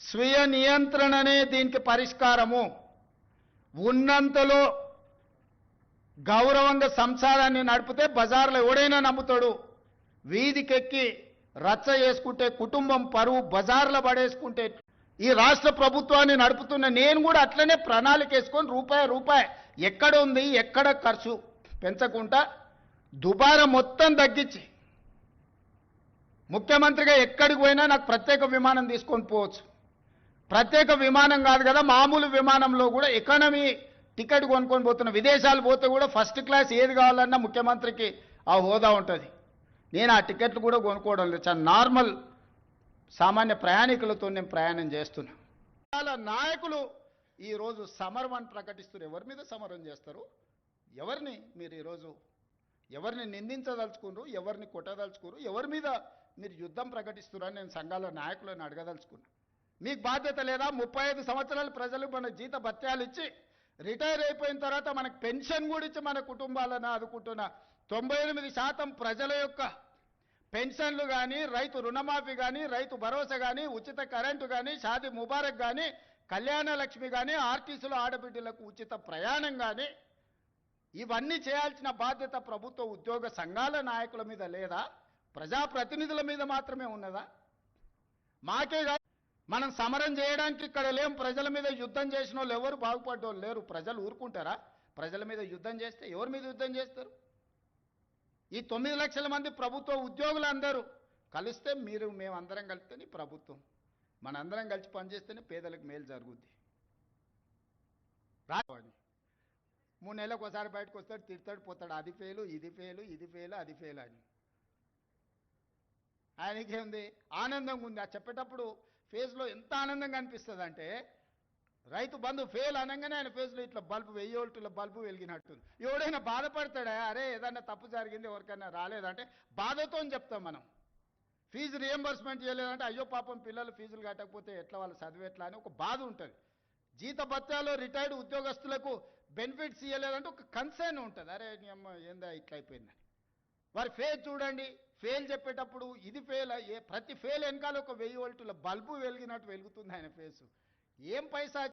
స్వీయ నియంత్రణనే దీనికి పరిష్కారము. ఉన్నంతలో గౌరవంగా సంసారాన్ని నడిపితే బజార్లో ఎవడైనా నమ్ముతాడు. వీధికెక్కి రచ్చ చేసుకుంటే కుటుంబం పరువు బజార్లో పడేసుకుంటే ఈ రాష్ట్ర ప్రభుత్వాన్ని నడుపుతున్న నేను కూడా అట్లనే ప్రణాళిక వేసుకొని రూపాయి రూపాయి ఎక్కడ ఉంది ఎక్కడ ఖర్చు పెంచకుండా దుబారా మొత్తం తగ్గించి ముఖ్యమంత్రిగా ఎక్కడికి పోయినా నాకు ప్రత్యేక విమానం తీసుకొని పోవచ్చు. ప్రత్యేక విమానం కాదు కదా మామూలు విమానంలో కూడా ఎకానమీ టికెట్ కొనుక్కొని పోతున్న విదేశాలు పోతే కూడా ఫస్ట్ క్లాస్ ఏది కావాలన్నా ముఖ్యమంత్రికి ఆ హోదా ఉంటుంది. నేను ఆ టికెట్లు కూడా కొనుక్కోవడం లేదు. చాలా నార్మల్ సామాన్య ప్రయాణికులతో నేను ప్రయాణం చేస్తున్నా. చాలా నాయకులు ఈరోజు సమరం అని ప్రకటిస్తున్నారు. ఎవరి మీద సమరం చేస్తారు? ఎవరిని మీరు ఈరోజు ఎవరిని నిందించదలుచుకున్నారు? ఎవరిని కొట్టదలుచుకున్నారు? ఎవరి మీద మీరు యుద్ధం ప్రకటిస్తున్నారని నేను సంఘాల నాయకులను అడగదలుచుకున్నాను మీకు బాధ్యత లేదా? ముప్పై ఐదు సంవత్సరాలు ప్రజలు మన జీత భత్యాలు ఇచ్చి రిటైర్ అయిపోయిన తర్వాత మనకు పెన్షన్ కూడా ఇచ్చి మన కుటుంబాలను ఆదుకుంటున్న తొంభై ఎనిమిది శాతం ప్రజల యొక్క పెన్షన్లు కానీ రైతు రుణమాఫీ కానీ రైతు భరోసా కానీ ఉచిత కరెంటు కానీ షాది ముబారక్ కానీ కళ్యాణ లక్ష్మి కానీ ఆర్టీసీలో ఆడబిడ్డలకు ఉచిత ప్రయాణం కానీ ఇవన్నీ చేయాల్సిన బాధ్యత ప్రభుత్వ ఉద్యోగ సంఘాల నాయకుల మీద లేదా? ప్రజాప్రతినిధుల మీద మాత్రమే ఉన్నదా? మాకే కాదు మనం సమరం చేయడానికి ఇక్కడ లేం. ప్రజల మీద యుద్ధం చేసిన వాళ్ళు ఎవరు? బాగుపడ్డోళ్ళు లేరు. ప్రజలు ఊరుకుంటారా? ప్రజల మీద యుద్ధం చేస్తే ఎవరి మీద యుద్ధం చేస్తారు? ఈ తొమ్మిది లక్షల మంది ప్రభుత్వ ఉద్యోగులందరూ కలిస్తే మీరు మేమందరం కలిస్తేనే ప్రభుత్వం. మనందరం కలిసి పనిచేస్తేనే పేదలకు మేలు జరుగుద్ది. రావాడి మూడు నెలలకు ఒకసారి బయటకు వస్తాడు తిడతాడు పోతాడు. అది ఫెయిలు ఇది ఫెయిలు ఇది ఫెయిలు అది ఫెయిల్ అని. ఆయనకేముంది ఆనందంగా ఉంది. ఆ చెప్పేటప్పుడు ఫేస్లో ఎంత ఆనందంగా అనిపిస్తుంది అంటే రైతు బంధు ఫెయిల్ అనగానే ఆయన ఫేస్లో ఇట్లా బల్బు వెయ్యి వోల్టుల బల్బు వెలిగినట్టుంది. ఎవడైనా బాధపడతాడా? అరే ఏదన్నా తప్పు జరిగింది ఎవరికైనా రాలేదంటే బాధతో చెప్తాం మనం. ఫీజు రియంబర్స్మెంట్ చేయలేదంటే అయ్యో పాపం పిల్లలు ఫీజులు కట్టకపోతే ఎట్లా వాళ్ళు చదివి ఎట్లా అని ఒక బాధ ఉంటుంది. జీత భత్యాలు రిటైర్డ్ ఉద్యోగస్తులకు బెనిఫిట్స్ ఇవ్వలేదంటే ఒక కన్సర్న్ ఉంటుంది. అరే అమ్మ ఏందా ఇట్లా అయిపోయిందని. వారి ఫెయిల్ చూడండి. ఫెయిల్ చెప్పేటప్పుడు ఇది ఫెయిల్ ఏ ప్రతి ఫెయిల్ వెనకాల ఒక వెయ్యి వోల్టుల బల్బు వెలిగినట్టు వెలుగుతుంది ఆయన ఫేసు ఏం పైసా